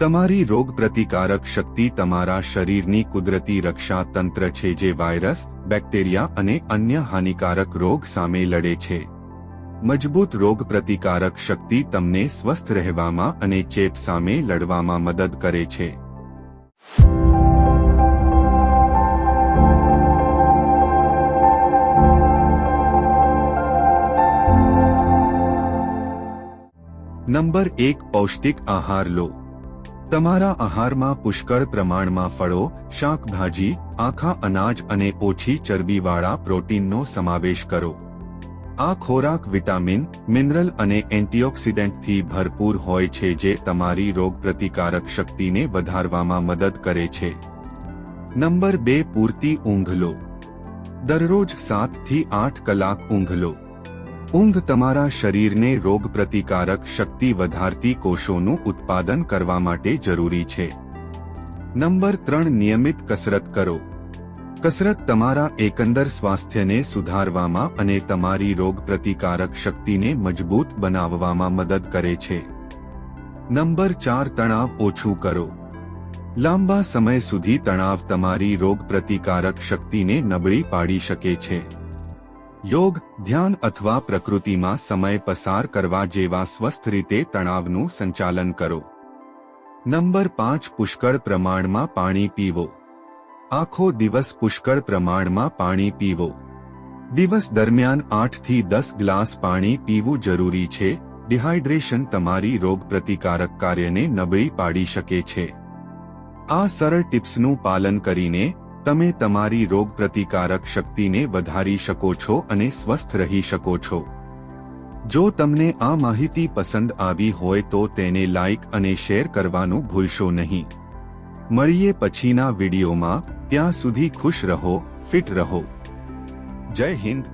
તમારી રોગ પ્રતિકારક શક્તિ તમારા શરીરની કુદરતી રક્ષા તંત્ર છે જે વાયરસ, બેક્ટેરિયા અને અન્ય હાનિકારક રોગ સામે લડે છે. મજબૂત રોગ પ્રતિકારક શક્તિ તમને સ્વસ્થ રહેવામાં અને ચેપ સામે લડવામાં મદદ કરે છે. નંબર એક, પૌષ્ટિક આહાર લો. તમારા આહારમાં પુષ્કળ પ્રમાણમાં ફળો, શાકભાજી, આખા અનાજ અને ઓછી ચરબીવાળા પ્રોટીનનો સમાવેશ કરો. આ ખોરાક વિટામિન, મિનરલ અને એન્ટીઓક્સિડન્ટથી ભરપૂર હોય છે જે તમારી રોગપ્રતિકારક શક્તિને વધારવામાં મદદ કરે છે. નંબર બે, પૂરતી ઊંઘ લો. દરરોજ સાતથી આઠ કલાક ઊંઘ લો. ઊંઘ તમારા શરીરને રોગ પ્રતિકારક શક્તિ વધારતી કોષોનું ઉત્પાદન કરવા માટે જરૂરી છે. નંબર ત્રણ, નિયમિત કસરત કરો. કસરત તમારા એકંદર સ્વાસ્થ્યને સુધારવામાં અને તમારી રોગ પ્રતિકારક શક્તિને મજબૂત બનાવવામાં મદદ કરે છે. નંબર ચાર, તણાવ ઓછું કરો. લાંબા સમય સુધી તણાવ તમારી રોગ પ્રતિકારક શક્તિને નબળી પાડી શકે છે. યોગ, ધ્યાન અથવા પ્રકૃતિમાં સમય પસાર કરવા જેવા સ્વસ્થ રીતે તણાવનું સંચાલન કરો. નંબર પાંચ, પુષ્કળ પ્રમાણમાં પાણી પીવો. આખો દિવસ પુષ્કળ પ્રમાણમાં પાણી પીવો. દિવસ દરમિયાન આઠથી દસ ગ્લાસ પાણી પીવું જરૂરી છે. ડિહાઇડ્રેશન તમારી રોગ પ્રતિકારક કાર્યને નબળી પાડી શકે છે. આ સરળ ટિપ્સનું પાલન કરીને તમે તમારી રોગપ્રતિકારક શક્તિને વધારી શકો છો અને સ્વસ્થ રહી શકો છો. જો તમને આ માહિતી પસંદ આવી હોય તો તેને લાઇક અને શેર કરવાનું ભૂલશો નહીં. મળીએ પછીના વિડીયોમાં. ત્યાં સુધી ખુશ રહો, ફિટ રહો. જય હિન્દ.